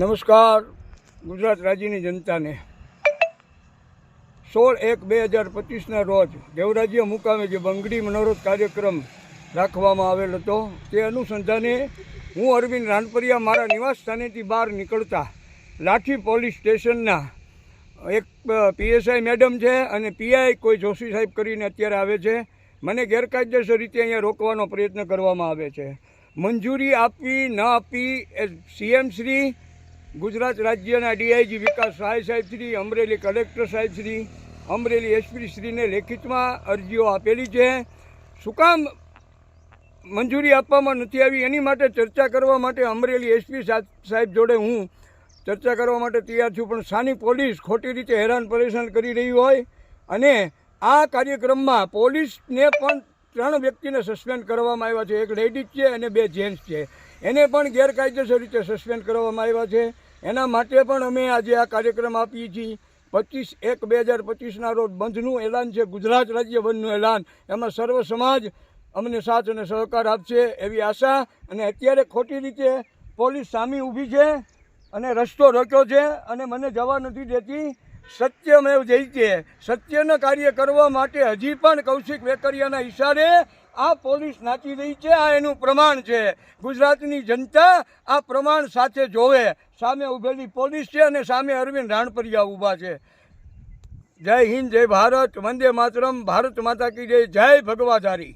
નમસ્કાર. ગુજરાત રાજ્યની જનતાને. સોળ એક બે હજાર પચીસના રોજ દેવરાજ્ય મુકામે જે બંગડી મનોરથ કાર્યક્રમ રાખવામાં આવેલ હતો, તે અનુસંધાને હું અરવિંદ રાનપરિયા મારા નિવાસ સ્થાનેથી બહાર નીકળતા લાઠી પોલીસ સ્ટેશનના એક પીએસઆઈ મેડમ છે અને પીઆઈ કોઈ જોશી સાહેબ કરીને અત્યારે આવે છે. મને ગેરકાયદેસર રીતે અહીંયા રોકવાનો પ્રયત્ન કરવામાં આવે છે. મંજૂરી આપવી ન આપવી એ સીએમ શ્રી ગુજરાત રાજ્યના ડીઆઈજી વિકાસ સહાય સાહેબ શ્રી, અમરેલી કલેક્ટર સાહેબ શ્રી, અમરેલી એસપી શ્રીને લેખિતમાં અરજીઓ આપેલી છે. શું કામ મંજૂરી આપવામાં નથી આવી? એની માટે ચર્ચા કરવા માટે અમરેલી એસપી સાહેબ જોડે હું ચર્ચા કરવા માટે તૈયાર છું, પણ સ્થાનિક પોલીસ ખોટી રીતે હેરાન પરેશાન કરી રહી હોય અને આ કાર્યક્રમમાં પોલીસને પણ ત્રણ વ્યક્તિને સસ્પેન્ડ કરવામાં આવ્યા છે. એક લેડીઝ છે અને બે જેન્ટ્સ છે. એને પણ ગેરકાયદેસર રીતે સસ્પેન્ડ કરવામાં આવ્યા છે. એના માટે પણ અમે આજે આ કાર્યક્રમ આપીએ છીએ. પચીસ એક બે હજાર પચીસના રોજ બંધનું એલાન છે. ગુજરાત રાજ્ય બંધનું એલાન. એમાં સર્વ સમાજ અમને સાથ અને સહકાર આપશે એવી આશા અને અત્યારે ખોટી રીતે પોલીસ સામી ઊભી છે અને રસ્તો રોક્યો છે અને મને જવા નથી દેતી. સત્યમેવ જયતે સત્યના કાર્ય કરવા માટે હજી પણ કૌશિક વેકરિયાના ઈશારે આ પોલીસ નાચી રહી છે. આ એનું પ્રમાણ છે. ગુજરાતની જનતા આ પ્રમાણ સાથે જોવે. સામે ઊભેલી પોલીસ છે અને સામે અરવિંદ રાણપરિયા ઊભા છે. જય હિન્દ, જય ભારત, વંદે માતરમ, ભારત માતા કી જય જય ભગવાધારી.